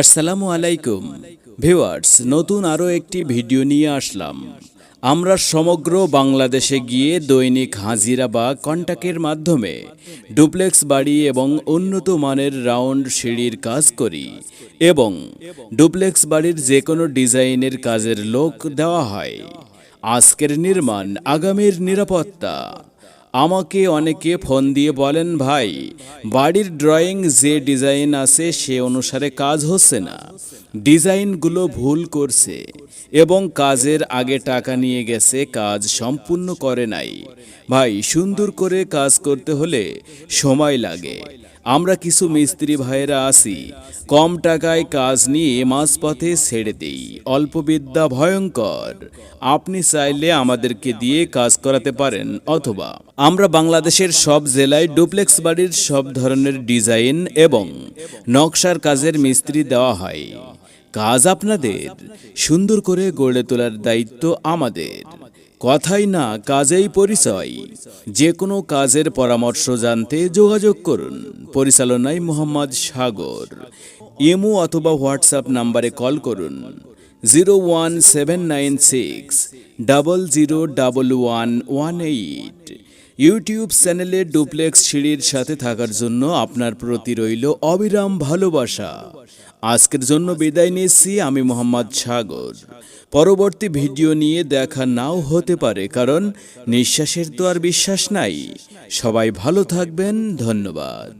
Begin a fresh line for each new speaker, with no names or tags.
আসসালামু আলাইকুম। ভিউয়ার্স, নতুন আরও একটি ভিডিও নিয়ে আসলাম। আমরা সমগ্র বাংলাদেশে গিয়ে দৈনিক হাজিরা বা কন্টাক্টের মাধ্যমে ডুপ্লেক্স বাড়ি এবং উন্নত মানের রাউন্ড সিঁড়ির কাজ করি এবং ডুপ্লেক্স বাড়ির যে কোনো ডিজাইনের কাজের লোক দেওয়া হয়। আজকের নির্মাণ, আগামীর নিরাপত্তা। আমাকে অনেকে ফোন দিয়ে বলেন, ভাই, বাড়ির ড্রয়িং যে ডিজাইন আছে সে অনুসারে কাজ হচ্ছে না। ডিজাইনগুলো ভুল করছে এবং কাজের আগে টাকা নিয়ে গেছে, কাজ সম্পূর্ণ করে নাই। ভাই, সুন্দর করে কাজ করতে হলে সময় লাগে। আমরা কিছু মিস্ত্রি ভাইয়েরা আছি। কম টাকায় কাজ নিয়ে মাঝপথে ছেড়ে দেই। অল্প বিদ্যা ভয়ঙ্কর। আপনি চাইলে আমাদেরকে দিয়ে কাজ করাতে পারেন, অথবা আমরা বাংলাদেশের সব জেলায় ডুপ্লেক্স বাড়ির সব ধরনের ডিজাইন এবং নকশার কাজের মিস্ত্রি দেওয়া হয়। কাজ আপনাদের সুন্দর করে গড়ে তোলার দায়িত্ব আমাদের। কথাই না, কাজেই পরিচয়। যে কোনো কাজের পরামর্শ জানতে যোগাযোগ করুন। পরিচালনায় মোহাম্মদ সাগর। ইমো অথবা হোয়াটসঅ্যাপ নাম্বারে কল করুন। Zero one seven nine six double zero double one one eight. YouTube চ্যানেলে ডুপ্লেক্স সিঁড়ির সাথে থাকার জন্য আপনার প্রতি রইল অবিরাম ভালোবাসা। আজকের জন্য বিদায় নিয়েছি আমি মোহাম্মদ সাগর। পরবর্তী ভিডিও নিয়ে দেখা নাও হতে পারে, কারণ নিঃশ্বাসের তো আর বিশ্বাস নাই। সবাই ভালো থাকবেন, ধন্যবাদ।